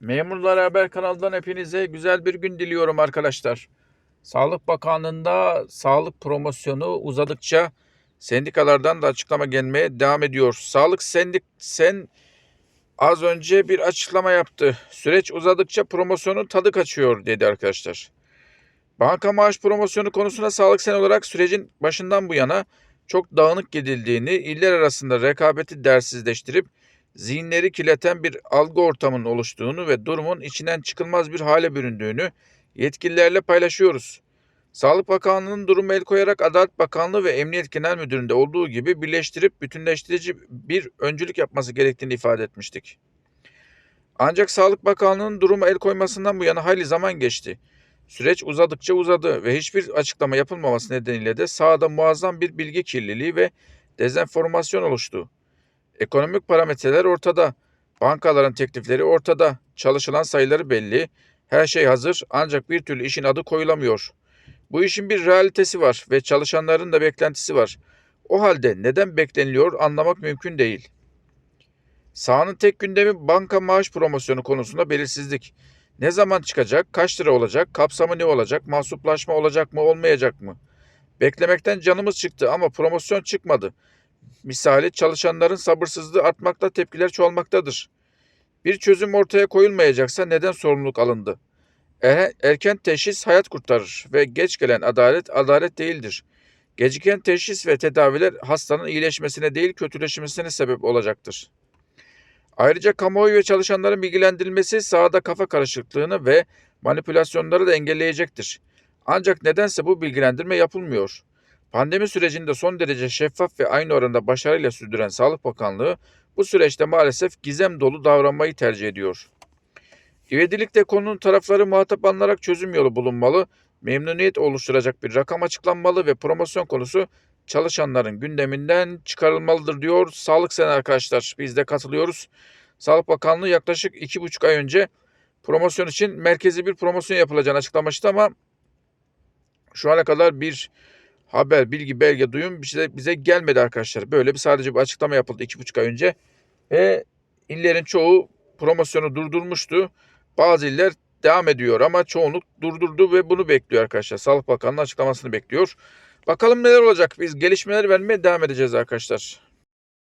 Memurlar Haber kanalından hepinize güzel bir gün diliyorum arkadaşlar. Sağlık Bakanlığı'nda sağlık promosyonu uzadıkça sendikalardan da açıklama gelmeye devam ediyor. Sağlık Sendik Sen az önce bir açıklama yaptı. Süreç uzadıkça promosyonun tadı kaçıyor dedi arkadaşlar. Banka maaş promosyonu konusunda Sağlık Sen olarak sürecin başından bu yana çok dağınık gidildiğini, iller arasında rekabeti dersizleştirip zihinleri kirleten bir algı ortamının oluştuğunu ve durumun içinden çıkılmaz bir hale büründüğünü yetkililerle paylaşıyoruz. Sağlık Bakanlığı'nın durumu el koyarak Adalet Bakanlığı ve Emniyet Genel Müdürlüğü'nde olduğu gibi birleştirip bütünleştirici bir öncülük yapması gerektiğini ifade etmiştik. Ancak Sağlık Bakanlığı'nın durumu el koymasından bu yana hayli zaman geçti. Süreç uzadıkça uzadı ve hiçbir açıklama yapılmaması nedeniyle de sahada muazzam bir bilgi kirliliği ve dezenformasyon oluştu. Ekonomik parametreler ortada. Bankaların teklifleri ortada. Çalışılan sayıları belli. Her şey hazır ancak bir türlü işin adı koyulamıyor. Bu işin bir realitesi var ve çalışanların da beklentisi var. O halde neden bekleniliyor anlamak mümkün değil. Sahanın tek gündemi banka maaş promosyonu konusunda belirsizlik. Ne zaman çıkacak, kaç lira olacak, kapsamı ne olacak, mahsuplaşma olacak mı, olmayacak mı? Beklemekten canımız çıktı ama promosyon çıkmadı. Misali çalışanların sabırsızlığı artmakta, tepkiler çoğalmaktadır. Bir çözüm ortaya koyulmayacaksa neden sorumluluk alındı? Er- erken teşhis hayat kurtarır ve geç gelen adalet adalet değildir. Geciken teşhis ve tedaviler hastanın iyileşmesine değil kötüleşmesine sebep olacaktır. Ayrıca kamuoyu ve çalışanların bilgilendirilmesi sahada kafa karışıklığını ve manipülasyonları da engelleyecektir. Ancak nedense bu bilgilendirme yapılmıyor. Pandemi sürecinde son derece şeffaf ve aynı oranda başarıyla sürdüren Sağlık Bakanlığı bu süreçte maalesef gizem dolu davranmayı tercih ediyor. İvedilikte konunun tarafları muhatap alınarak çözüm yolu bulunmalı, memnuniyet oluşturacak bir rakam açıklanmalı ve promosyon konusu çalışanların gündeminden çıkarılmalıdır diyor Sağlık Sen arkadaşlar. Biz de katılıyoruz. Sağlık Bakanlığı yaklaşık iki buçuk ay önce promosyon için merkezi bir promosyon yapılacağını açıklamıştı ama şu ana kadar bir haber, bilgi, belge, duyum bize, bize gelmedi arkadaşlar. Böyle bir sadece bir açıklama yapıldı iki buçuk ay önce. Ve illerin çoğu promosyonu durdurmuştu. Bazı iller devam ediyor ama çoğunluk durdurdu ve bunu bekliyor arkadaşlar. Sağlık Bakanlığı açıklamasını bekliyor. Bakalım neler olacak. Biz gelişmeler vermeye devam edeceğiz arkadaşlar.